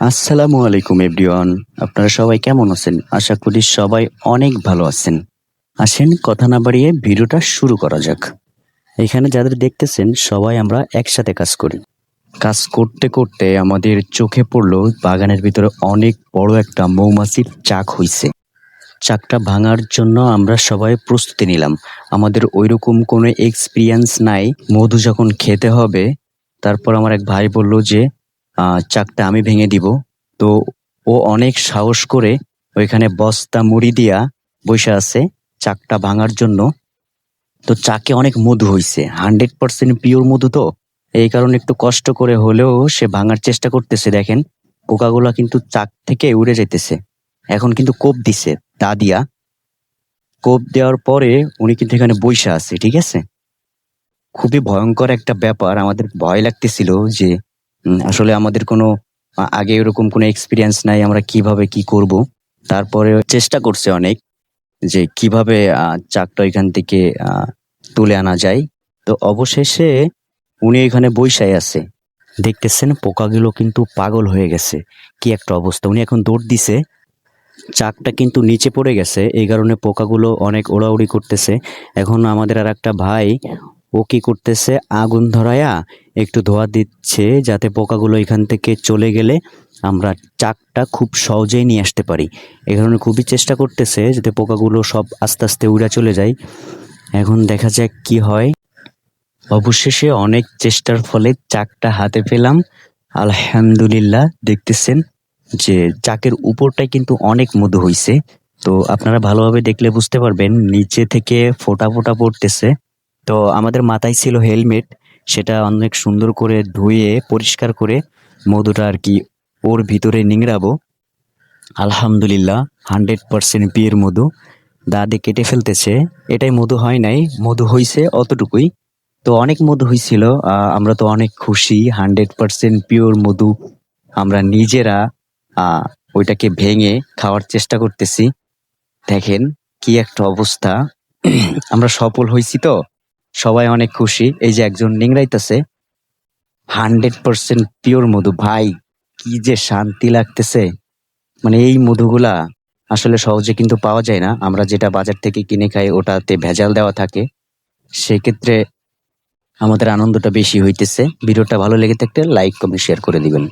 আসসালামু আলাইকুম, এভরিওয়ান। আপনারা সবাই কেমন আছেন? আশা করি সবাই অনেক ভালো আছেন। আসেন, কথা না বাড়িয়ে ভিডিওটা শুরু করা যাক। এখানে যাদের দেখতেছেন, সবাই আমরা একসাথে কাজ করি। কাজ করতে করতে আমাদের চোখে পড়ল বাগানের ভিতরে অনেক বড় একটা মৌমাছির চাক হইছে। চাকটা ভাঙার জন্য আমরা সবাই প্রস্তুতি নিলাম। আমাদের ওইরকম কোনো এক্সপিরিয়েন্স নাই। মধু যখন খেতে হবে, তারপর আমার এক ভাই বলল যে চাকটা আমি ভেঙে দিব। তো ও অনেক সাহস করে ওইখানে বস্তা মুড়ি দিয়া বসে আছে চাকটা ভাঙার জন্য। তো চাকে অনেক মধু হইছে। হান্ড্রেড পার্সেন্ট পিওর মধু তো। এই কারণে একটু কষ্ট করে হলেও সে ভাঙার চেষ্টা করতেছে, দেখেন। পোকাগুলা কিন্তু চাক থেকে উড়ে যেতেছে এখন কিন্তু কোপ দিছে, তা দিয়া। কোপ দেওয়ার পরে উনি কিন্তু এখানে বইসা আছে, ঠিক আছে? খুবই ভয়ঙ্কর একটা ব্যাপার। আমাদের ভয় লাগতেছিল যে আসলে আমাদের কোনো আগে এরকম কোনো এক্সপিরিয়েন্স নাই, আমরা কীভাবে কি করব। তারপরে চেষ্টা করছে অনেক যে কীভাবে চাকটা এখান থেকে তুলে আনা যায়। তো অবশেষে উনি এখানে বৈশাই আছে। দেখতেছেন পোকাগুলো কিন্তু পাগল হয়ে গেছে। কি একটা অবস্থা। উনি এখন দৌড় দিছে। চাকটা কিন্তু নিচে পড়ে গেছে। এই কারণে পোকাগুলো অনেক ওড়াউড়ি করতেছে। এখন আমাদের আর একটা ভাই ও কি করতেছে? আগুন ধরায়া একটু ধোয়া দিচ্ছে যাতে পোকাগুলো এখান থেকে চলে গেলে আমরা চাকটা খুব সহজেই নিয়ে আসতে পারি। এই কারণে খুবই চেষ্টা করতেছে যাতে পোকাগুলো সব আস্তে আস্তে উড়া চলে যায়। এখন দেখা যাক কি হয়। অবশেষে অনেক চেষ্টার ফলে চাকটা হাতে পেলাম। আলহামদুলিল্লাহ, দেখতেছেন যে চাকের উপরটাই কিন্তু অনেক মধু হইছে। তো আপনারা ভালোভাবে দেখলে বুঝতে পারবেন, নিচে থেকে ফোটা ফোটা পড়তেছে। তো আমাদের মাথায় ছিল হেলমেট, সেটা অনেক সুন্দর করে ধুয়ে, পরিষ্কার করে মধুটা আর কি ওর ভিতরে নিংড়াবো। আলহামদুলিল্লাহ, হান্ড্রেড পার্সেন্ট পিয়ের মধু। দাদি কেটে ফেলতেছে, এটাই মধু হয় নাই, মধু হইছে অতটুকুই। তো অনেক মধু হয়েছিল আমরা তো অনেক খুশি, হান্ড্রেড পার্সেন্ট পিওর মধু আমরা নিজেরা ওইটাকে ভেঙে খাওয়ার চেষ্টা করতেছি। দেখেন কি একটা অবস্থা। আমরা সফল হয়েছি তো? সবাই অনেক খুশি। এই যে একজন নিংড়াইতেছে, হান্ড্রেড পার্সেন্ট পিওর মধু। ভাই, কি যে শান্তি লাগতেছে। মানে এই মধুগুলা আসলে সহজে কিন্তু পাওয়া যায় না। আমরা যেটা বাজার থেকে কিনে খাই, ওটাতে ভেজাল দেওয়া থাকে। সেক্ষেত্রে আমাদের আনন্দটা বেশি হইতেছে। ভিডিওটা ভালো লেগে থাকলে লাইক, কমেন্ট শেয়ার করে দিবেন।